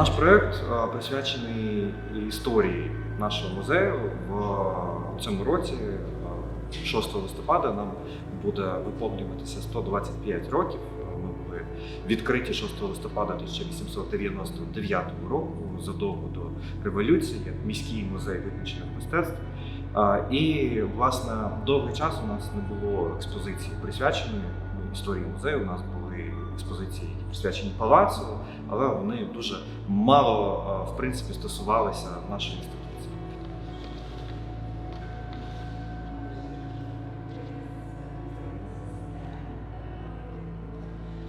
Наш проект е, присвячений історії нашого музею. В цьому році, е, 6 листопада, нам буде виповнюватися 125 років. Ми були відкриті 6 листопада 1899 року, задовго до революції, як міський музей визначених мистецтв. Е, І, власне, довгий час у нас не було експозиції присвяченої історії музею. У нас були експозиції, присвячені палацу, але вони дуже мало е, в принципі стосувалися нашої інституції.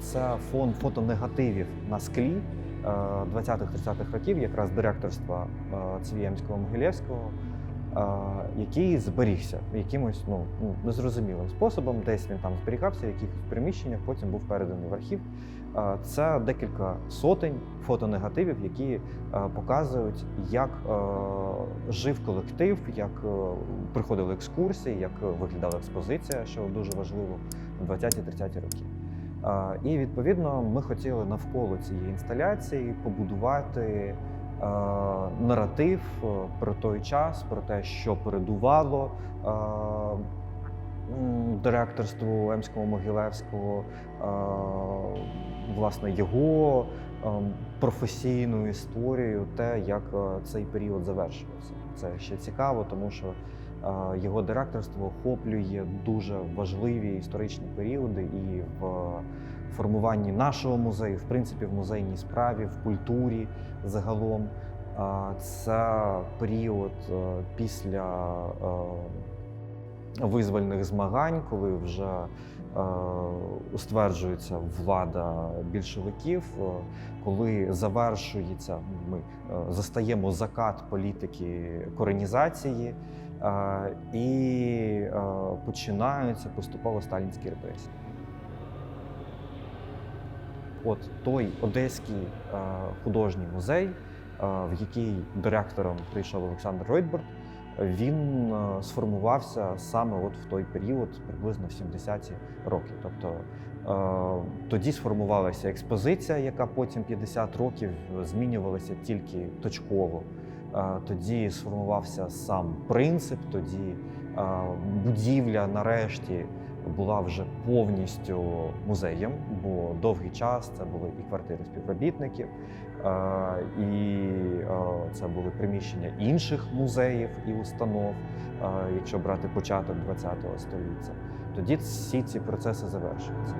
Це фон фотонегативів на склі е, 20-30-х років, якраз директорства е, Цвіємського Могилєвського, е, який зберігся якимось ну, незрозумілим способом. Десь він там зберігався, в якихось приміщеннях, потім був переданий в архів. Це декілька сотень фотонегативів, які показують, як жив колектив, як приходили екскурсії, як виглядала експозиція, що дуже важливо в 20-30-ті роки. І відповідно ми хотіли навколо цієї інсталяції побудувати наратив е, про той час, про те, що передувало е, директорству Емського Могилевського, е, власне, його професійну історію, те, як цей період завершувався. Це ще цікаво, тому що його директорство охоплює дуже важливі історичні періоди і в формуванні нашого музею, в принципі, в музейній справі, в культурі загалом. Е, Це період е, після е, визвольних змагань, коли вже е, стверджується влада більшовиків, е, коли завершується, ми е, застаємо закат політики коренізації. Е, І е, починаються поступово сталінські репресії. От той одеський е, художній музей, е, в який директором прийшов Олександр Ройтборд, він е, сформувався саме от в той період, приблизно в 70-ті роки. Тобто е, тоді сформувалася експозиція, яка потім 50 років змінювалася тільки точково. Е, Тоді сформувався сам принцип, тоді е, будівля нарешті була вже повністю музеєм, бо довгий час це були і квартири співробітників, е, і е, це були приміщення інших музеїв і установ, е, якщо брати початок ХХ століття. Тоді всі ці процеси завершуються.